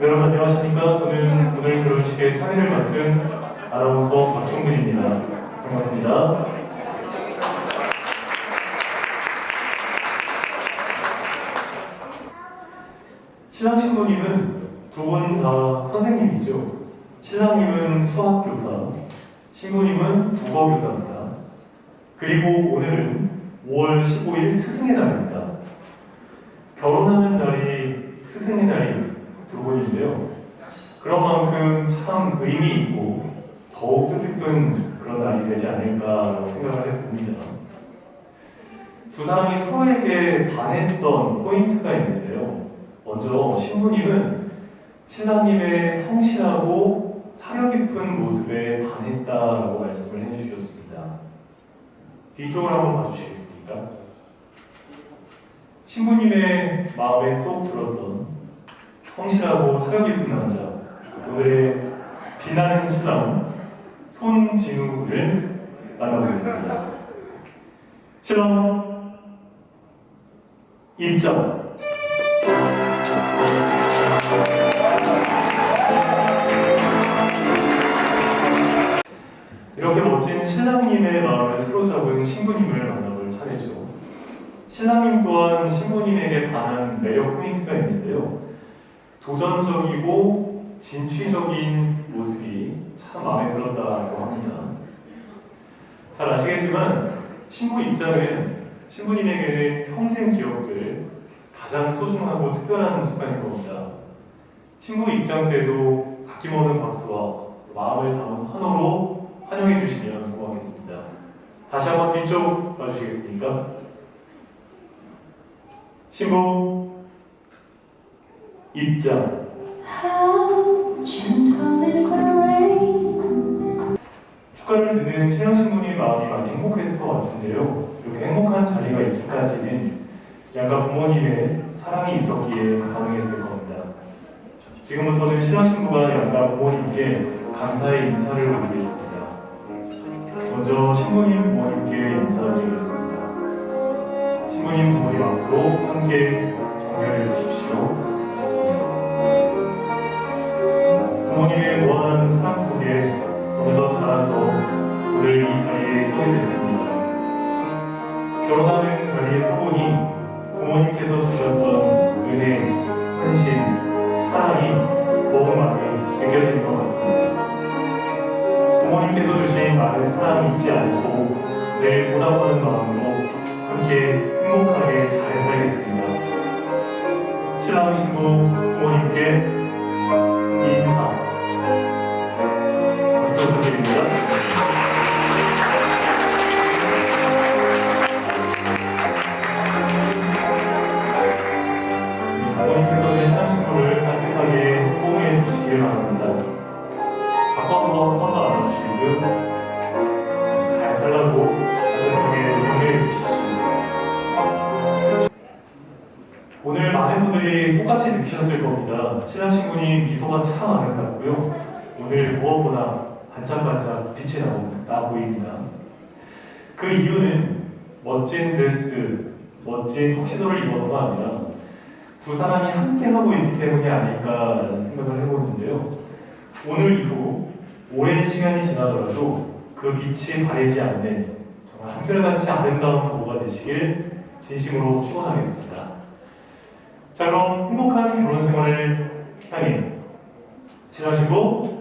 여러분 안녕하십니까? 저는 오늘 결혼식의 사회를 맡은 아나운서 박종근입니다. 반갑습니다. 신랑 신부님은 두 분 다 선생님이죠. 신랑님은 수학교사, 신부님은 국어교사입니다. 그리고 오늘은 5월 15일 스승의 날입니다. 결혼하는 날이 스승의 날이 두 분인데요. 그런 만큼 참 의미 있고 더욱 뜻깊은 그런 날이 되지 않을까라고 생각을 해봅니다. 두 사람이 서로에게 반했던 포인트가 있는데요. 먼저 신부님은 신랑님의 성실하고 사려 깊은 모습에 반했다라고 말씀을 해주셨습니다. 뒤쪽을 한번 봐주시겠습니까? 신부님의 마음에 쏙 들었던 성실하고 사려 깊은 남자 오늘의 빛나는 신랑 손진우 군을 만나보겠습니다. 신랑 입장. 이렇게 멋진 신랑님의 마음을 사로잡은 신부님을 만나볼 차례죠. 신랑님 또한 신부님에게 반한 매력 포인트가 있는데요. 도전적이고 진취적인 모습이 참 마음에 들었다고 합니다. 잘 아시겠지만 신부 입장은 신부님에게는 평생 기억될 가장 소중하고 특별한 순간일 겁니다. 신부 입장 때도 아낌없는 박수와 마음을 담은 환호로 환영해 주시면 고맙겠습니다. 다시 한번 뒤쪽 봐주시겠습니까? 신부 입장. 축가를 듣는 신랑 신부님 마음이 많이 행복했을 것 같은데요. 이렇게 행복한 자리가 있기까지는 양가 부모님의 사랑이 있었기에 가능했을 겁니다. 지금부터는 신랑 신부가 양가 부모님께 감사의 인사를 올리겠습니다. 먼저 신부님 부모님께 인사드리겠습니다. 신부님 부모님 앞으로 함께 정면해 주십시오. 속에 어느덧 자라서 오늘 이 자리에 서게 됐습니다. 결혼하는 자리에 서보니 부모님께서 주셨던 은혜, 헌신, 사랑이 더욱 많이 느껴지는 것 같습니다. 부모님께서 주신 많은 사랑이 잊지 않고 내일 보답하는 마음으로 함께 분들이 똑같이 느끼셨을 겁니다. 신랑 신부님 미소가 참 아름답고요. 오늘 무엇보다 반짝반짝 빛이 나고, 나 보입니다. 그 이유는 멋진 드레스, 멋진 턱시도를 입어서가 아니라 두 사람이 함께 하고 있기 때문이 아닐까라는 생각을 해보는데요. 오늘 이후 오랜 시간이 지나더라도 그 빛이 바래지 않는 정말 한결같이 아름다운 부부가 되시길 진심으로 축원하겠습니다. 자 그럼 행복한 결혼 생활을 향해 신부